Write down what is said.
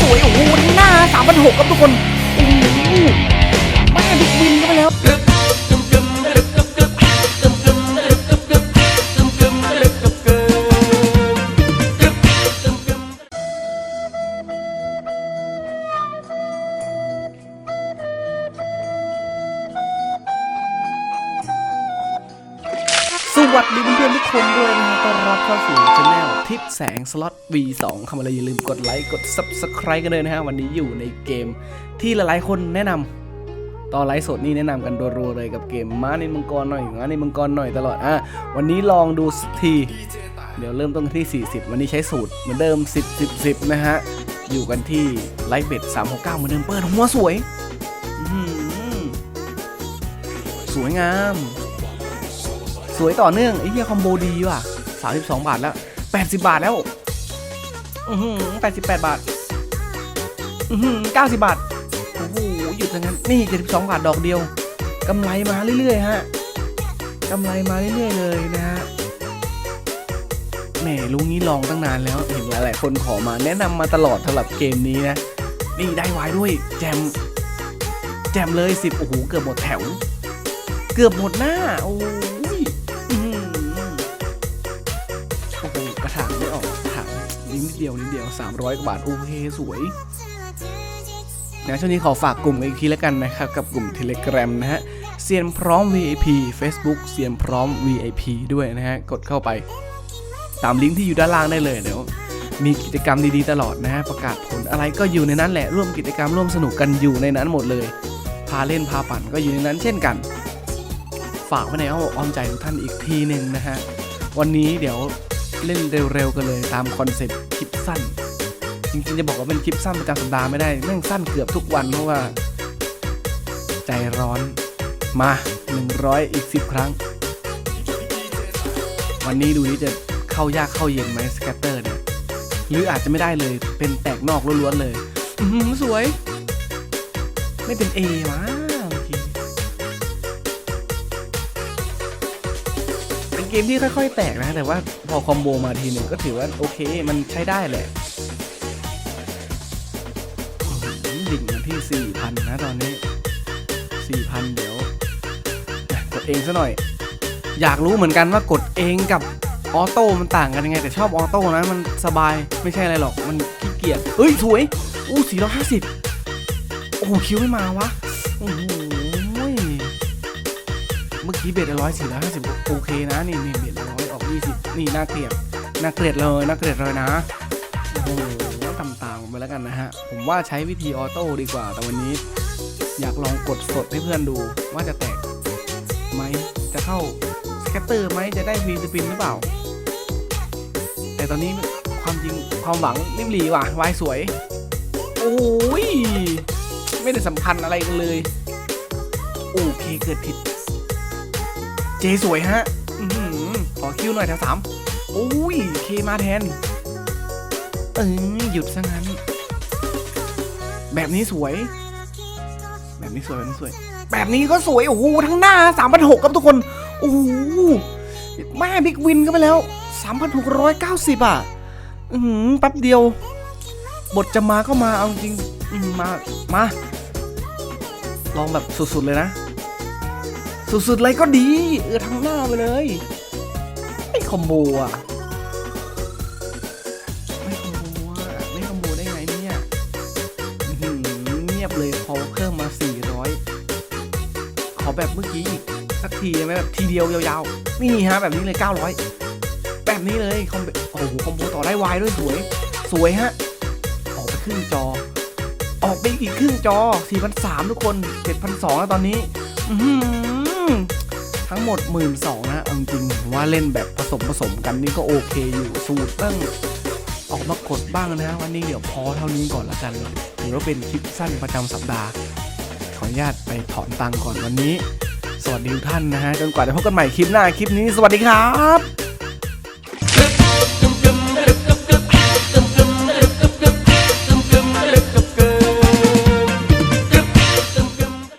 สวยโอ้โหหน้าสามพันหกครับทุกคนโอ้โหแม่บิ๊กวินเข้าไปแล้ว วัสดีเพื่อนๆทุกคนด้วยนะฮะต้อนรับเข้าสู่ช anel ทิปแสงสล็อต V2 คำอะไรอย่าลืมกดไลค์ กด Subscribe กันเลยนะฮะ วันนี้อยู่ในเกมที่หลายๆคนแนะนำตอนไลฟ์สดนี่แนะนำกันรัวๆเลยกับเกมม้าในมังกรหน่อยม้าในมังกรหน่อยตลอด อะ วันนี้ลองดูสักที เดี๋ยวเริ่มต้นที่ 40 วันนี้ใช้สูตรเหมือนเดิม 10 10 10 นะฮะ อยู่กันที่ไลฟ์เบ็ด369เหมือนเดิมเปิดหัวสวยสวยงาม สวยต่อเนื่องไอ้เหี้ยคอมโบดีว่ะ 32 บาทแล้ว 80 บาทแล้ว อือหือ88 บาท อือหือ90 บาท โอ้โห หยุดทั้งนั้น นี่ 72 บาทดอกเดียวกำไรมาเรื่อยๆฮะกำไรมาเรื่อยๆเลยนะฮะแหมลุงนี้ลองตั้งนานแล้วเห็นหลายๆคนขอมาแนะนำมาตลอดสำหรับเกมนี้นะ นี่ได้ไว้ด้วย แจม แจมเลย10โอ้โหเกือบหมดแถว เกือบหมดหน้า โอ้ ออกถางนิดเดียวนิดเดียว 300กว่าบาท โอเค สวยนะช่วงนี้ขอฝากกลุ่มกันอีกทีแล้วกันนะครับ กับกลุ่ม Telegram นะฮะเซียนพร้อม VIP Facebook เซียนพร้อม VIP ด้วยนะฮะ กดเข้าไป ตามลิงก์ที่อยู่ด้านล่างได้เลยเดี๋ยวมีกิจกรรมดีๆตลอดนะฮะ ประกาศผลอะไรก็อยู่ในนั้นแหละ ร่วมกิจกรรมร่วมสนุกกันอยู่ในนั้นหมดเลย พาเล่นพาปั่นก็อยู่ในนั้นเช่นกัน ฝากไว้ในอ้อมใจทุกท่านอีกทีหนึ่งนะฮะ วันนี้เดี๋ยว เล่นเร็วๆกันเลยตามคอนเซ็ปต์คลิปสั้น จริงๆจะบอกว่าเป็นคลิปสั้นประจำสัปดาห์ไม่ได้แม่งสั้นเกือบทุกวันเพราะว่า ใจร้อนมา 100 อีก 10 ครั้ง วันนี้ดูนี่จะเข้ายากเข้าเย็นไหมสแกตเตอร์เนี่ยหรืออาจจะไม่ได้เลยเป็นแตกนอกล้วนๆเลยอืสวย ไม่เป็น A วะเมื่อกี้เเกมที่ค่อย ๆ แตกนะ แต่ว่าพอคอมโบมาทีหนึ่งก็ถือว่าโอเค มันใช้ได้แหละดิ่งมาที่ 4,000 นะตอนนี้ 4,000 เดี๋ยว กดเองซะหน่อย อยากรู้เหมือนกันว่ากดเองกับออโต้มันต่างกันยังไง แต่ชอบออโต้นะมันสบายไม่ใช่อะไรหรอกมันขี้เกียจเฮ้ย สวย อู้450โอ้โหคิวไม่มาวะโอ้โห เมื่อกี้เบ็ดร้อยสี่ร้อยห้าสิบโอเคนะนี่นี่เบ็ดร้อยออกยี่สิบนี่น่าเกลียดน่าเกลียดเลยน่าเกลียดเลยนะโอ้โหตำตามๆไปแล้วกันนะฮะ ผมว่าใช้วิธีออโต้ดีกว่า แต่วันนี้ อยากลองกดสดให้เพื่อนดูว่าจะแตกไหมจะเข้าสแกตเตอร์ไหมจะได้ฟรีสปินหรือเปล่า แต่ตอนนี้ความจริงความหวังริบหรีว่ะวายสวย โอ้ยไม่ได้สัมพันธ์อะไรกันเลย โอเคเกิดผิด เจสวยฮะอือหือขอคิวหน่อยแถวสามโอ้ย เคมาแทน เออหยุดซะงั้น แบบนี้สวย แบบนี้สวย แบบนี้สวย แบบนี้ก็สวย โอ้โห ทั้งหน้าสามพันหกครับทุกคน โอ้โหแม่บิ๊กวินก็ไปแล้วสามพันหกร้อยเก้าสิบอะ อือหือแป๊บเดียว บทจะมาก็มา เอาจริงมา มา ลองแบบสุดๆเลยนะ สุดๆเลยก็ดี เออทั้งหน้าไปเลยไอ้คอมโบอะไม่คอมโบอะไม่คอมโบได้ไงเนี่ยหือเงียบเลยพอเพิ่มมา 400 ขอแบบเมื่อกี้อีกสักทีได้ไหมแบบทีเดียวยาวๆ นี่ฮะแบบนี้เลย 900 แบบนี้เลยคอมโบโอ้โหคอมโบต่อได้วายด้วยสวย สวยฮะ ออกไปครึ่งจอ ออกไปอีกครึ่งจอ 4,300 ทุกคน 7,200 แล้วตอนนี้ อื ทั้งหมด 1 2ื่นนะเอาจริงว่าเล่นแบบผสมผสมกันนี่ก็โอเคอยู่สูตรบ้างออกมากดบ้างนะวันนี้เดี๋ยวพอเท่านี้ก่อนละกันถือว่าเป็นคลิปสั้นประจำสัปดาห์ ขออนุญาตไปถอนตังก่อนวันนี้ สวัสดีทุกท่านนะฮะจนกว่าจะพบกันใหม่คลิปหน้าคลิปนี้ สวัสดีครับ